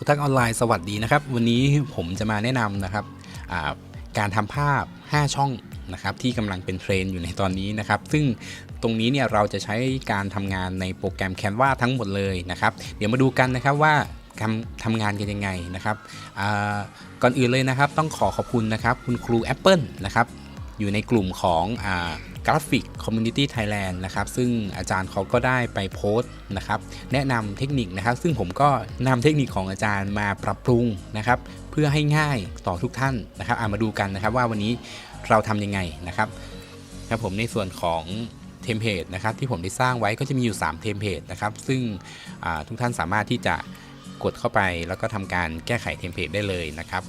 ครูตักออนไลน์สวัสดีนะครับ วันนี้ผมจะมาแนะนำนะครับการทำภาพ 5 ช่องนะครับที่กำลังเป็นเทรนอยู่ในตอนนี้นะครับ ซึ่งตรงนี้เนี่ยเราจะใช้การทำงานในโปรแกรม Canva ทั้งหมดเลยนะครับ เดี๋ยวมาดูกันนะครับว่าทำทำงานกันยังไงนะครับก่อนอื่นเลยนะครับ ต้องขอขอบคุณนะครับ คุณครู Apple นะครับ อยู่ในกลุ่มของกราฟิกคอมมูนิตี้ไทยแลนด์นะครับ ซึ่งอาจารย์เขาก็ได้ไปโพสต์นะครับ แนะนำเทคนิคนะครับ ซึ่งผมก็นำเทคนิคของอาจารย์มาปรับปรุงนะครับ เพื่อให้ง่ายต่อทุกท่านนะครับอามาดูกันนะครับว่าวันนี้เราทำยังไงนะครับครับผมในส่วนของเทมเพลตนะครับที่ผมได้สร้างไว้ก็จะมีอยู่ 3 เทมเพลตนะครับ ซึ่งทุกท่านสามารถที่จะกดเข้าไปแล้วก็ทำการแก้ไขเทมเพลตได้เลยนะครับ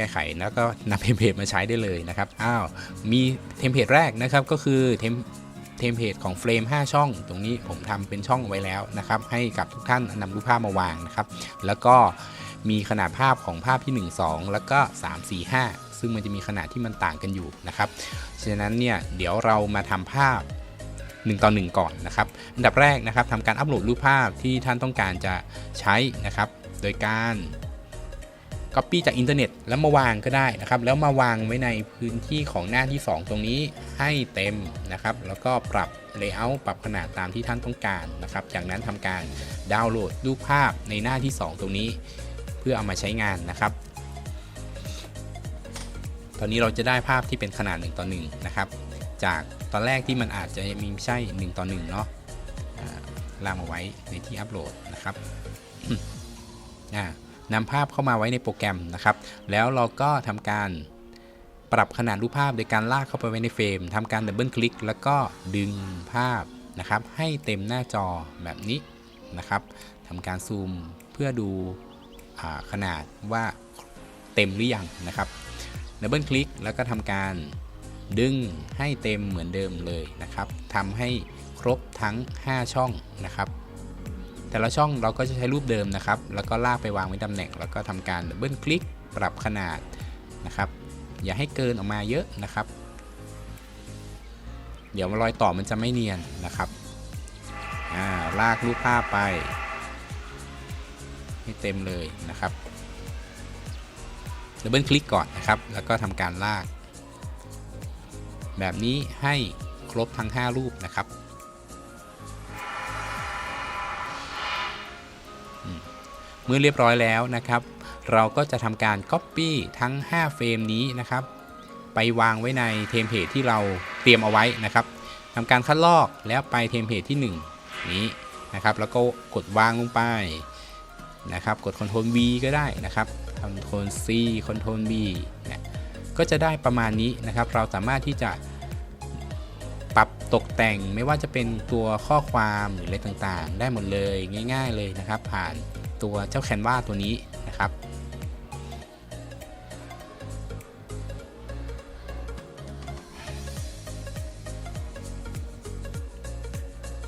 ก้ไขแล้วก็นำเทมเพลตมาใช้ได้เลยนะครับอ้าวมีเทมเพลตแรกนะครับก็คือเทมเทมเพลตของเฟรม 5 ช่อง ตรงนี้ผมทำเป็นช่องไว้แล้วนะครับ ให้กับทุกท่านนำรูปภาพมาวางนะครับ แล้วก็มีขนาดภาพของภาพที่ 1 2 แล้วก็ 3 4 5 ซึ่งมันจะมีขนาดที่มันต่างกันอยู่นะครับ ฉะนั้นเนี่ยเดี๋ยวเรามาทำภาพ 1 ต่อ 1 ก่อนนะครับ อันดับแรกนะครับทำการอัปโหลดรูปภาพที่ท่านต้องการจะใช้นะครับ โดยการ Copy จากอินเทอร์เน็ตแล้วมาวางก็ได้นะครับ แล้วมาวางไว้ในพื้นที่ของหน้าที่ 2 ตรงนี้ให้เต็มนะครับ แล้วก็ปรับ Layout ปรับขนาดตามที่ท่านต้องการนะครับ จากนั้นทำการดาวน์โหลดรูปภาพในหน้าที่ 2 ตรงนี้ เพื่อเอามาใช้งานนะครับ ตอนนี้เราจะได้ภาพที่เป็นขนาด1ต่อ1นะครับ จากตอนแรกที่มันอาจจะมีไม่ใช่ 1 ต่อ1เนาะอ่าลากมาไว้ในที่อัปโหลดนะครับอ่า นำภาพเข้ามาไว้ในโปรแกรมนะครับ แล้วเราก็ทำการปรับขนาดรูปภาพโดยการลากเข้าไปไว้ในเฟรมทำการดับเบิลคลิกแล้วก็ดึงภาพนะครับ ให้เต็มหน้าจอแบบนี้นะครับทำการซูมเพื่อดูอขนาดว่าเต็มหรือยังนะครับดับเบิลคลิกแล้วก็ทำการดึงให้เต็มเหมือนเดิมเลยนะครับทำให้ครบทั้ง 5 ช่องนะครับ แต่ละช่องเราก็จะใช้รูปเดิมนะครับ แล้วก็ลากไปวางไว้ตำแหน่ง แล้วก็ทำการดับเบิลคลิกปรับขนาดนะครับ อย่าให้เกินออกมาเยอะนะครับ เดี๋ยวรอยต่อมันจะไม่เนียนนะครับอ่าลากรูปภาพไป ให้เต็มเลยนะครับดับเบิลคลิกก่อนนะครับ แล้วก็ทำการลาก แบบนี้ให้ครบทั้ง 5 รูปนะครับ เมื่อเรียบร้อยแล้วนะครับ เราก็จะทำการ Copy ทั้ง 5 เฟรมนี้นะครับ ไปวางไว้ในเทมเพลตที่เราเตรียมเอาไว้นะครับทำการคัดลอกแล้วไปเทมเพลตที่ 1 นี้นะครับ แล้วก็กดวางลงไปนะครับ กด Ctrl V ก็ได้นะครับ Ctrl C Ctrl V นี่ยก็จะได้ประมาณนี้นะครับ เราสามารถที่จะ ตกแต่งไม่ว่าจะเป็นตัวข้อความหรืออะไรต่างๆ ได้หมดเลยง่าย ๆ เลยนะครับ ผ่านตัวเจ้าแคนวาตัวนี้นะครับ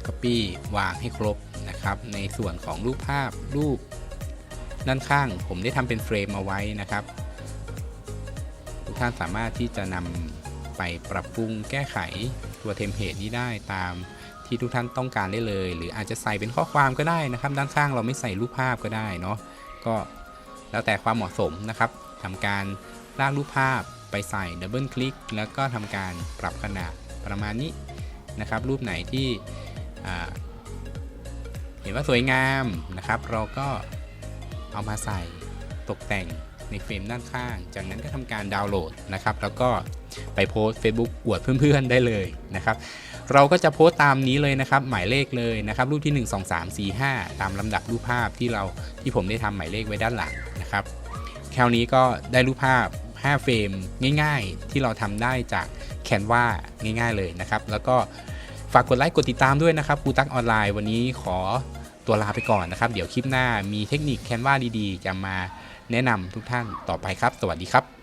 Copy วางให้ครบนะครับ ในส่วนของรูปภาพรูปด้านข้างผมได้ทำเป็นเฟรมเอาไว้นะครับทุกท่านสามารถที่จะนำไปปรับปรุงแก้ไข ตัวเทมเพลตนี้ได้ตามที่ทุกท่านต้องการได้เลย หรืออาจจะใส่เป็นข้อความก็ได้นะครับ ด้านข้างเราไม่ใส่รูปภาพก็ได้เนาะก็แล้วแต่ความเหมาะสมนะครับทำการลากรูปภาพไปใส่ดับเบิลคลิกแล้วก็ทำการปรับขนาดประมาณนี้นะครับ รูปไหนที่เห็นว่าสวยงามนะครับ เราก็เอามาใส่ตกแต่ง ในเฟรมด้านข้าง จากนั้นก็ทำการดาวน์โหลดนะครับ แล้วก็ไปโพสต์ Facebook อวดเพื่อนๆได้เลยนะครับ เราก็จะโพสต์ตามนี้เลยนะครับ หมายเลขเลยนะครับ รูปที่ 1 2 3 4 5 ตามลำดับรูปภาพที่เราที่ผมได้ทำหมายเลขไว้ด้านหลังนะครับแค่นี้ก็ได้รูปภาพ 5 เฟรมง่ายๆ ที่เราทำได้จากแคนวาง่าย ๆเลยนะครับ แล้วก็ฝากกดไลค์กดติดตามด้วยนะครับครูตักออนไลน์วันนี้ขอตัวลาไปก่อนนะครับ เดี๋ยวคลิปหน้ามีเทคนิคแคนวาดีๆ จะมา แนะนำทุกท่านต่อไปครับ สวัสดีครับ